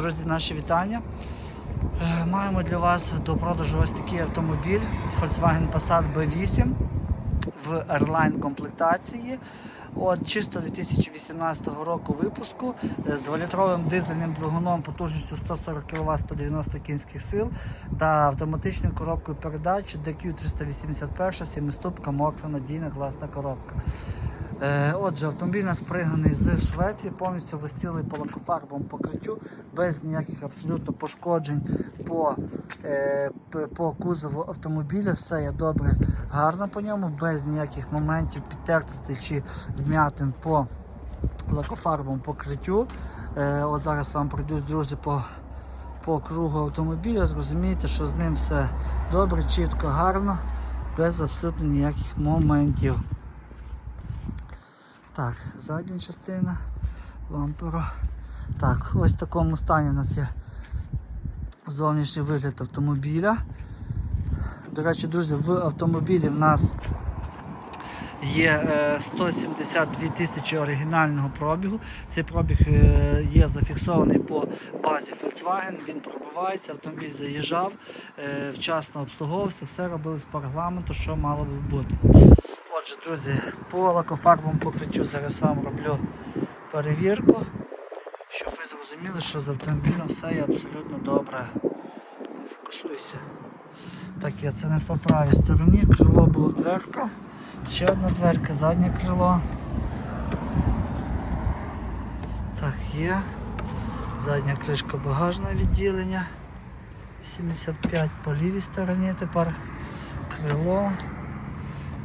Друзі, наші вітання. Е, Маємо для вас до продажу ось такий автомобіль Volkswagen Passat B8 в Airline комплектації. От, чисто 2018 року випуску е, з 2-літровим дизельним двигуном потужністю 140 кВт 190 кінських сил та автоматичною коробкою передач DQ381 7-ступка мокра надійна класна коробка. Е, Отже, автомобіль нас пригнаний з Швеції, повністю весь цілий по лакофарбовому покриттю, без ніяких абсолютно пошкоджень по, е, по кузову автомобіля. Все є добре, гарно по ньому, без ніяких моментів підтертостей чи вмятин по лакофарбовому покриттю. Е, От зараз вам пройдусь, друзі, по, по кругу автомобіля. Зрозумієте, що з ним все добре, чітко, гарно, без абсолютно ніяких моментів. Так, задня частина бампера. Так, ось в такому стані у нас є зовнішній вигляд автомобіля. До речі, друзі, в автомобілі в нас є е, 172 тисячі оригінального пробігу. Цей пробіг е, є зафіксований по базі Volkswagen, він пробивається, автомобіль заїжджав, е, вчасно обслуговувався, все робилось по регламенту, що мало би бути. Отже, друзі, по лакофарбовому покриттю зараз вам роблю перевірку, щоб ви зрозуміли, що з автомобілем все є абсолютно добре. Фокусуйся. Так, є, це не по правій стороні, крило було дверка, ще одна дверка, заднє крило. Так, є. Задня кришка багажного відділення. 75 по лівій стороні тепер крило.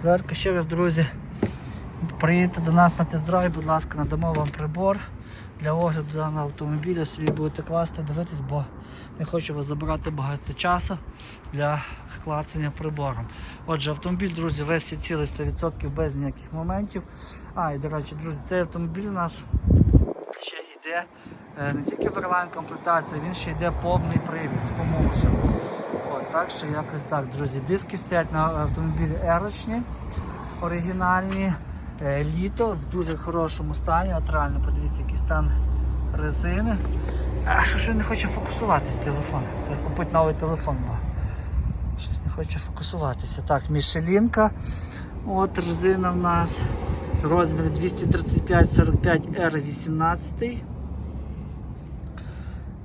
Дверка ще раз, друзі. Приїдьте до нас на тест-драйв, будь ласка, надамо вам прибор для огляду даного автомобіля. Собі будете класти, дивитись, бо не хочу вас забирати багато часу для клацання прибором. Отже, автомобіль, друзі, весь цілий 100% без ніяких моментів. А, і до речі, друзі, цей автомобіль у нас ще йде е, не тільки в комплектація, він ще йде повний привід, motion. От, так що якось так, друзі. Диски стоять на автомобілі ерочні, оригінальні. Е, Літо в дуже хорошому стані. От реально, подивіться, який стан резини. А що ж він не хоче фокусуватись телефон? Треба купити новий телефон, бо щось не хоче фокусуватися. Так, Мішелінка. От резина в нас. Розмір 235-45 R18.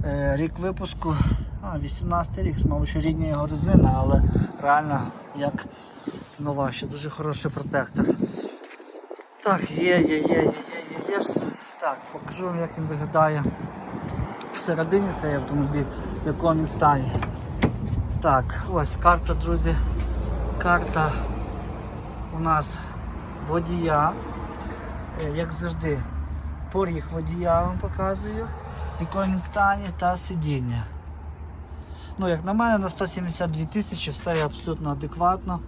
Е, Рік випуску. А, 18 рік, знову що рідня його резина, але реально як нова, ще дуже хороший протектор. Так, є, є, є, є, є, є, є. Так, покажу вам, як він виглядає всередині цей автомобіль, в якому він стані. Так, ось карта, друзі. Карта у нас водія. Е, Як завжди, поріг водія вам показую, в якому він стані та сидіння. Ну, як на мене, на 172 тисячі все є абсолютно адекватно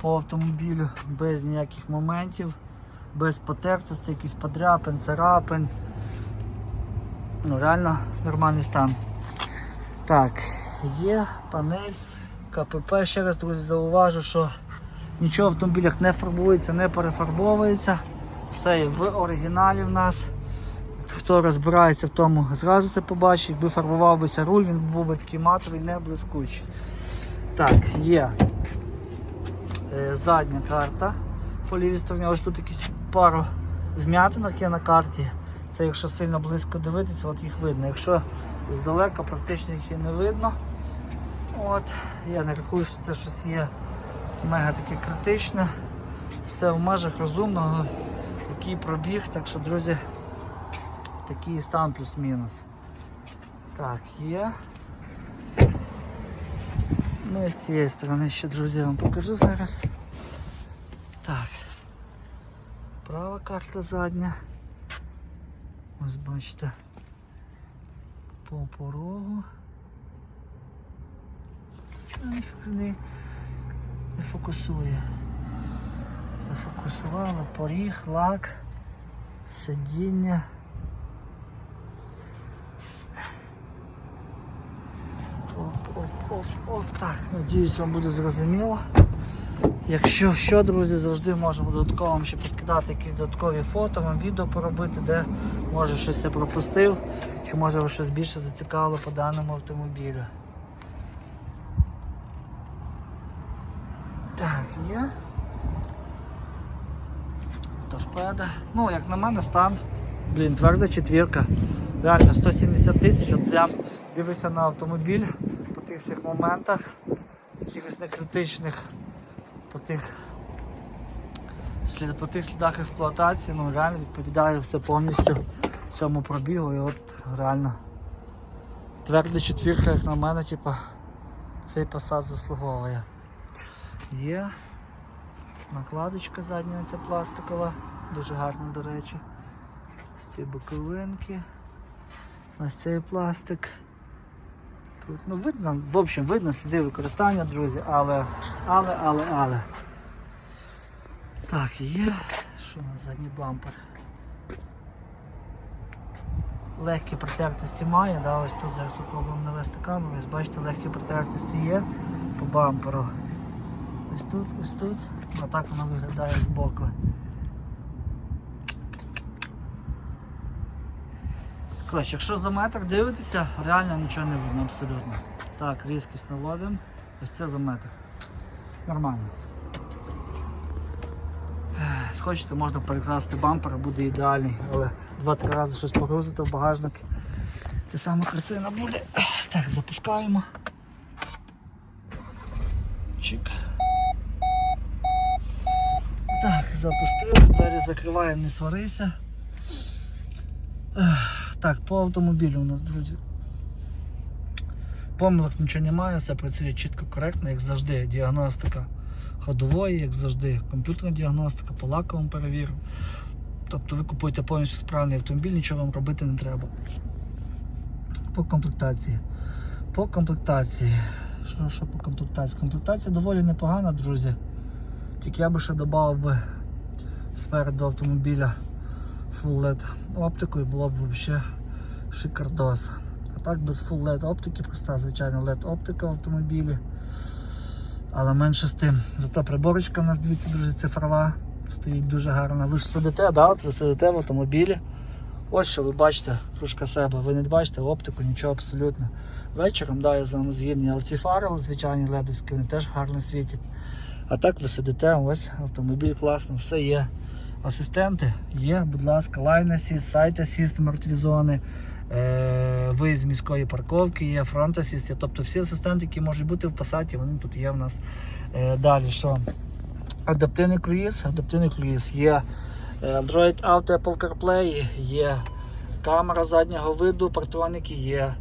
по автомобілю, без ніяких моментів, без потертостей, якісь подряпин, царапин. Ну, реально нормальний стан. Так, є панель КПП. Ще раз, друзі, зауважу, що нічого в автомобілях не фарбується, не перефарбовується. Все є в оригіналі в нас. Хто розбирається в тому, зразу це побачить. Якби фарбував бися руль, він був би такий матовий, не блискучий. Так, є е, задня карта по лівій стороні. Ось тут якісь пару вм'ятинок є на карті. Це якщо сильно близько дивитися, от їх видно. Якщо здалека, практично їх і не видно. От, я не рахую, що це щось є мега таке критичне. Все в межах розумного, який пробіг, так що, друзі, такий стан плюс-мінус. Так, є. Ну і з цієї сторони ще, друзі, вам покажу зараз. Так. Права карта задня. Ось бачите. По порогу. Чого не, фокусує? Зафокусувала, поріг, лак, сидіння. Оп. Так, надіюсь, вам буде зрозуміло. Якщо що, друзі, завжди можемо додатково ще підкидати якісь додаткові фото, вам відео поробити, де може щось я пропустив, чи може вас щось більше зацікавило по даному автомобілю. Так, є. Торпеда. Ну, як на мене, стан. Блін, тверда четвірка. Реально 170 тисяч, от прям дивишся на автомобіль всіх моментах, якихось некритичних, по тих, по тих слідах експлуатації, ну реально відповідає все повністю цьому пробігу. І от реально тверда четвірка, як на мене, типа, цей посад заслуговує. Є накладочка задня ця пластикова, дуже гарна, до речі. Ось ці боковинки. Ось цей пластик. Тут, ну, видно, в общем, видно сліди використання, друзі, але, але, але, але. Так, є. Що на задній бампер? Легкі протертості має, да, ось тут зараз спробуємо навести камеру, ось бачите, легкі протертості є по бамперу. Ось тут, ось тут. А так воно виглядає збоку. Коротше, якщо за метр дивитися, реально нічого не видно абсолютно. Так, різкість наводимо. Ось це за метр. Нормально. Схочете, можна перекрасти бампер, буде ідеальний, але два-три рази щось погрузити в багажник. Та сама картина буде. Так, запускаємо. Чик. Так, запустили, двері закриваємо, не сварися. Так, по автомобілю у нас, друзі. Помилок нічого немає, все працює чітко, коректно, як завжди, діагностика ходової, як завжди, комп'ютерна діагностика, по лаковому перевіру. Тобто ви купуєте повністю справний автомобіль, нічого вам робити не треба. По комплектації. По комплектації. Що, що по комплектації? Комплектація доволі непогана, друзі. Тільки я би ще додав би спереду автомобіля Full LED оптику і було б взагалі шикардос. А так без Full LED оптики, проста звичайна LED оптика в автомобілі. Але менше з тим. Зато приборочка у нас, дивіться, друзі, цифрова. Стоїть дуже гарно. Ви ж сидите, да? От ви сидите в автомобілі. Ось що ви бачите, кружка себе, ви не бачите оптику, нічого абсолютно. Вечором, да, я з вами згідний, але ці фари звичайні ледовські, вони теж гарно світять. А так ви сидите, ось автомобіль класно, все є. Асистенти є, будь ласка, Line Assist, Site Assist, мертві зони, е, виїзд з міської парковки є, Front Assist, тобто всі асистенти, які можуть бути в пасаті, вони тут є в нас. Е, далі що? Адаптивний круїз, адаптивний круїз є е, Android Auto Apple CarPlay, є камера заднього виду, партроники є.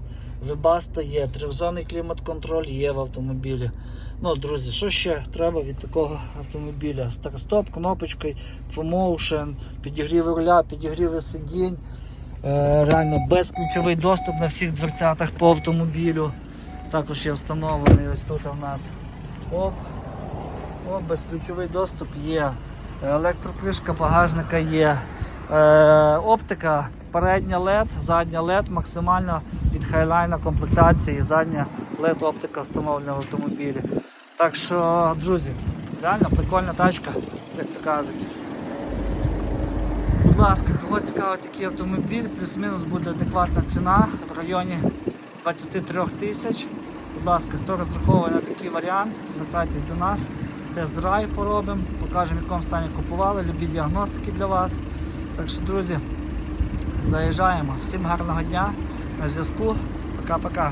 Webasto є, трьохзонний клімат-контроль є в автомобілі. Ну, друзі, що ще треба від такого автомобіля? Старт-стоп, кнопочкою, FOMotion, підігріви руля, підігріви сидінь. Е, реально безключовий доступ на всіх дверцятах по автомобілю. Також є встановлений ось тут у нас. Оп. О, безключовий доступ є. Електрокришка багажника є. Е, оптика, передня LED, задня LED, максимально від хайлайна комплектації, задня LED оптика встановлена в автомобілі. Так що, друзі, реально прикольна тачка, як то кажуть. Будь ласка, кого цікавий такий автомобіль, плюс-мінус буде адекватна ціна в районі 23 тисяч. Будь ласка, хто розраховує на такий варіант, звертайтесь до нас, тест-драйв поробимо, покажемо, в якому стані купували, любі діагностики для вас. Так що, друзі, заїжджаємо. Всім гарного дня, на зв'язку. Пока-пока.